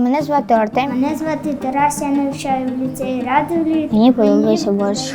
Мене звати Артем. Мене звати Тарас, я навчаю в ліцеї Радовлі. Мені подобається борщ.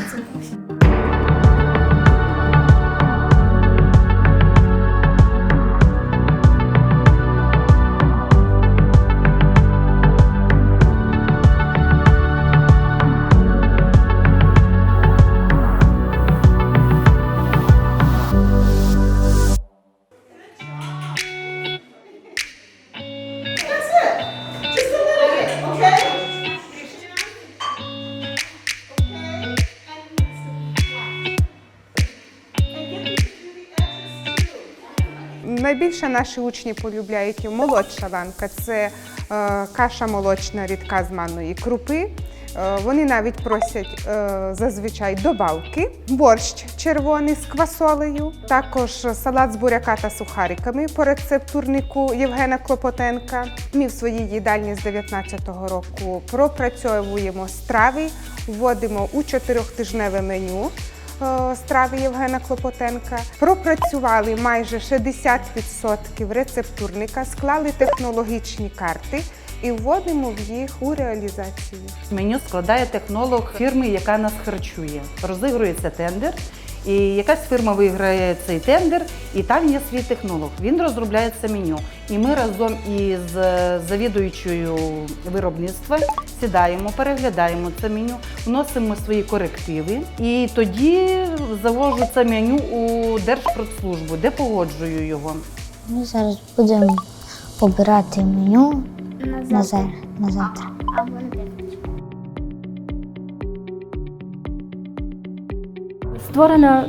Найбільше наші учні полюбляють молодша ланка це е, каша молочна рідка з манної крупи. Е, вони навіть просять е, зазвичай добавки, борщ червоний з квасолею, також салат з буряка та сухариками по рецептурнику Євгена Клопотенка. Ми в своїй їдальні з 19-го року пропрацьовуємо страви, вводимо у чотирьохтижневе меню страви Євгена Клопотенка. Пропрацювали майже 60% рецептурника, склали технологічні карти і вводимо в їх у реалізацію. Меню складає технолог фірми, яка нас харчує. Розігрується тендер, і якась фірма виграє цей тендер, і там є свій технолог. Він розробляє це меню. І ми разом із е, завідуючою виробництва сідаємо, переглядаємо це меню, вносимо свої корективи. І тоді завожу це меню у Держпродслужбу, де погоджую його. Ми зараз будемо обирати меню На на, за- на завтра. На п'ятницю. Створена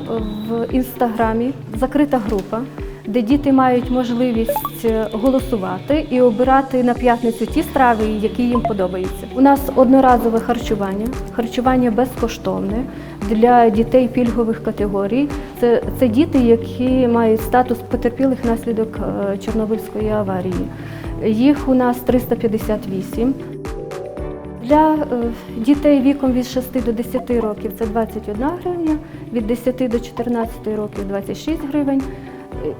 в інстаграмі закрита група, де діти мають можливість е, голосувати і обирати на п'ятницю ті страви, які їм подобаються. У нас одноразове харчування, харчування безкоштовне для дітей пільгових категорій. Це, це діти, які мають статус потерпілих внаслідок е, Чорнобильської аварії. Їх у нас 358. Для е, дітей віком від 6 до 10 років це 21 гривня, від 10 до 14 років 26 гривень,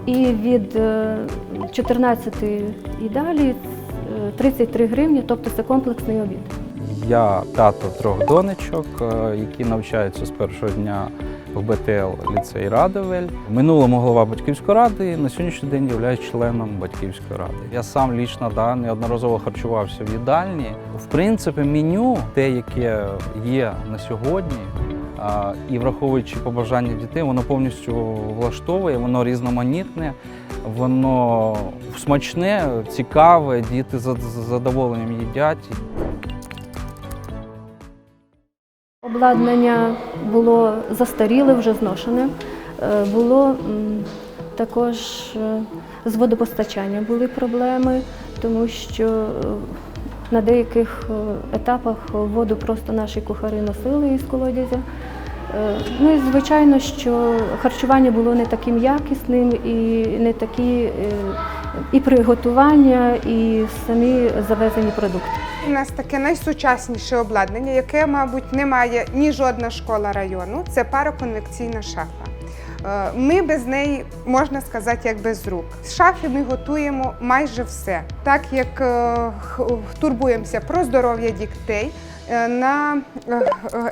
і від е, 14 і далі е, 33 гривні, тобто це комплексний обід. Я тато трьох донечок, е, які навчаються з першого дня в БТЛ ліцей Радовель. В Минулому голова батьківської ради, на сьогоднішній день являюсь членом батьківської ради. Я сам лічно да, неодноразово харчувався в їдальні. В принципі, меню, те, яке є на сьогодні, і враховуючи побажання дітей, воно повністю влаштовує, воно різноманітне, воно смачне, цікаве, діти з задоволенням їдять. Обладнання було застаріле, вже зношене. Е, Було також е, з водопостачанням були проблеми, тому що е, на деяких е, етапах воду просто наші кухари носили із колодязя. Е, Ну і звичайно, що харчування було не таким якісним і не такі е, і приготування, і самі завезені продукти. У нас таке найсучасніше обладнання, яке, мабуть, не має ні жодна школа району. Це пароконвекційна шафа. Е, Ми без неї можна сказати, як без рук. З шафи ми готуємо майже все, так як е, турбуємося про здоров'я дітей. е, На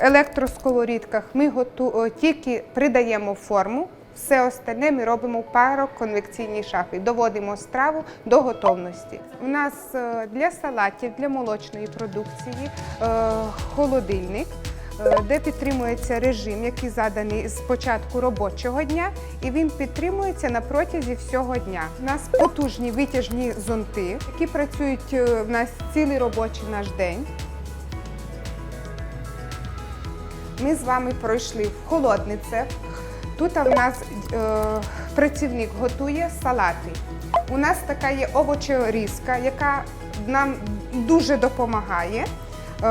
електросковорідках ми готу... тільки придаємо форму, все остальне ми робимо в пароконвекційній шафі, доводимо страву до готовності. У нас для салатів, для молочної продукції холодильник, де підтримується режим, який заданий з початку робочого дня, і він підтримується на протязі всього дня. У нас потужні витяжні зонти, які працюють е, в нас цілий робочий наш день. Ми з вами пройшли в холодний. Тут в нас е, працівник готує салати. У нас така є овочерізка, яка нам дуже допомагає. Е,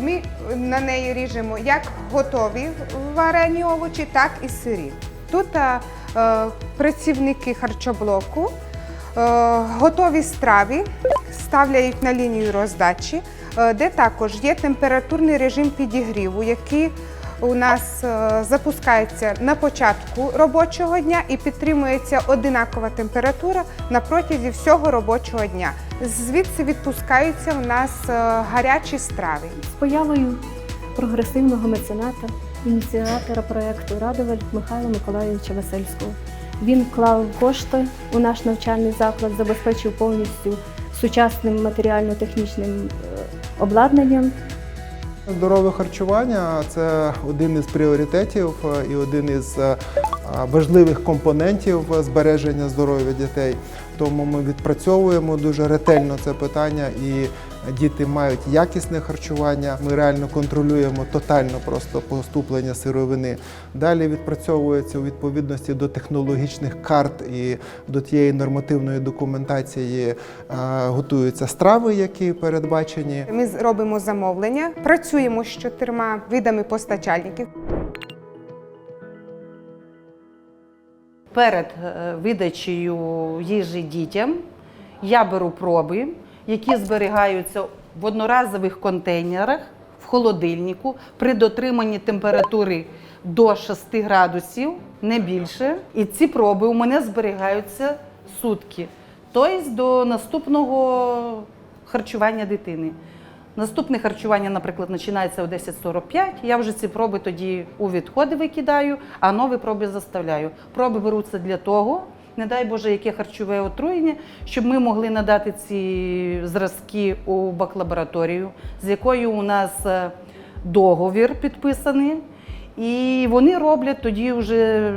ми на неї ріжемо як готові варені овочі, так і сирі. Тут е, працівники харчоблоку е, готові страви ставляють на лінію роздачі, де також є температурний режим підігріву, який у нас е, запускається на початку робочого дня і підтримується одинакова температура на протязі всього робочого дня. Звідси відпускаються у нас е, гарячі страви. З появою прогресивного мецената, ініціатора проєкту Радовель Михайла Миколайовича Васильського. Він вклав кошти у наш навчальний заклад, забезпечив повністю сучасним матеріально-технічним е, обладнанням. Здорове харчування це один із пріоритетів е, і один із е, важливих компонентів збереження здоров'я дітей. Тому ми відпрацьовуємо дуже ретельно це питання, і діти мають якісне харчування. Ми реально контролюємо тотально просто поступлення сировини. Далі відпрацьовується у відповідності до технологічних карт і до тієї нормативної документації. е, Готуються страви, які передбачені. Ми робимо замовлення, працюємо з чотирма видами постачальників. Перед е, видачею їжі дітям я беру проби, які зберігаються в одноразових контейнерах в холодильнику при дотриманні температури до 6 градусів, не більше. І ці проби у мене зберігаються сутки, тобто до наступного харчування дитини. Наступне харчування, наприклад, починається о 10.45. Я вже ці проби тоді у відходи викидаю, а нові проби заставляю. Проби беруться для того, не дай Боже, яке харчове отруєння, щоб ми могли надати ці зразки у баклабораторію, з якою у нас е, договір підписаний. І вони роблять тоді вже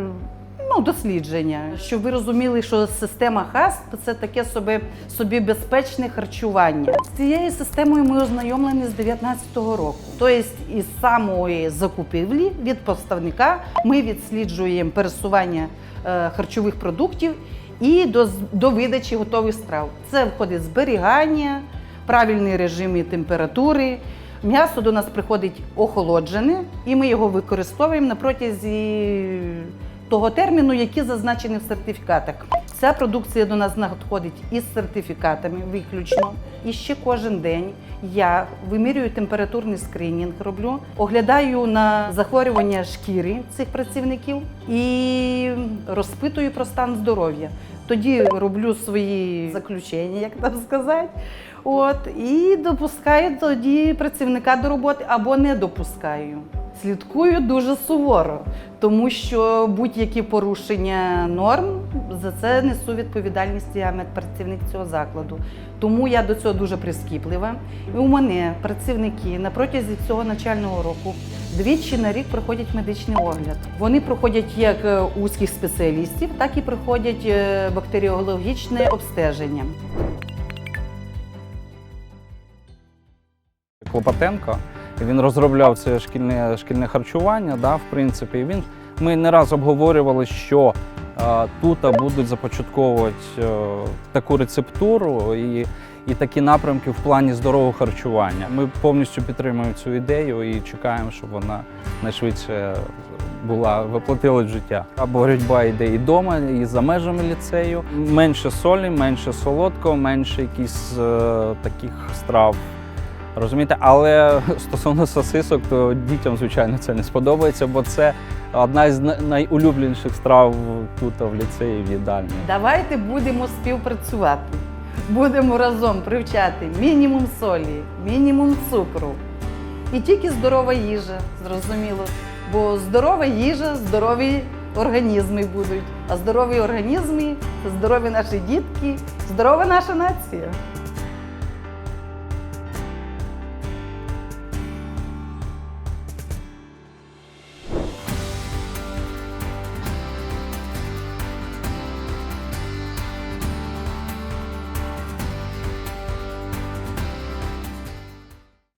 ну, дослідження, щоб ви розуміли, що система ХАСП це таке собі, собі безпечне харчування. З цією системою ми ознайомлені з 2019 року. Тобто із самої закупівлі від поставника ми відсліджуємо пересування е, харчових продуктів і до, до видачі готових страв. Це входить зберігання, правильний режим і температури. М'ясо до нас приходить охолоджене, і ми його використовуємо на протязі того терміну, який зазначений в сертифікатах. Ця продукція до нас надходить із сертифікатами виключно. І ще кожен день я вимірюю температурний скринінг, роблю, оглядаю на захворювання шкіри цих працівників і розпитую про стан здоров'я. Тоді роблю свої заключення, як там сказати. От, і допускаю тоді працівника до роботи або не допускаю. Слідкую дуже суворо, тому що будь-які порушення норм за це несу відповідальність я медпрацівник цього закладу. Тому я до цього дуже прискіплива. І у мене працівники на протязі цього навчального року двічі на рік проходять медичний огляд. Вони проходять як е, узких спеціалістів, так і проходять е, бактеріологічне обстеження. Клопотенко. Він розробляв це шкільне, шкільне харчування. Да, в принципі. І він, ми не раз обговорювали, що е, тут будуть започатковувати е, таку рецептуру і, і такі напрямки в плані здорового харчування. Ми повністю підтримуємо цю ідею і чекаємо, щоб вона найшвидше була воплотилась в життя. А боротьба йде і вдома, і за межами ліцею. Менше солі, менше солодкого, менше якісь е, таких страв. Розумієте, але стосовно сосисок, то дітям, звичайно, це не сподобається, бо це одна з найулюбленіших страв тут в ліцеї в їдальні. Давайте будемо співпрацювати. Будемо разом привчати мінімум солі, мінімум цукру. І тільки здорова їжа, зрозуміло. Бо здорова їжа, здорові організми будуть. А здорові організми здорові наші дітки, здорова наша нація.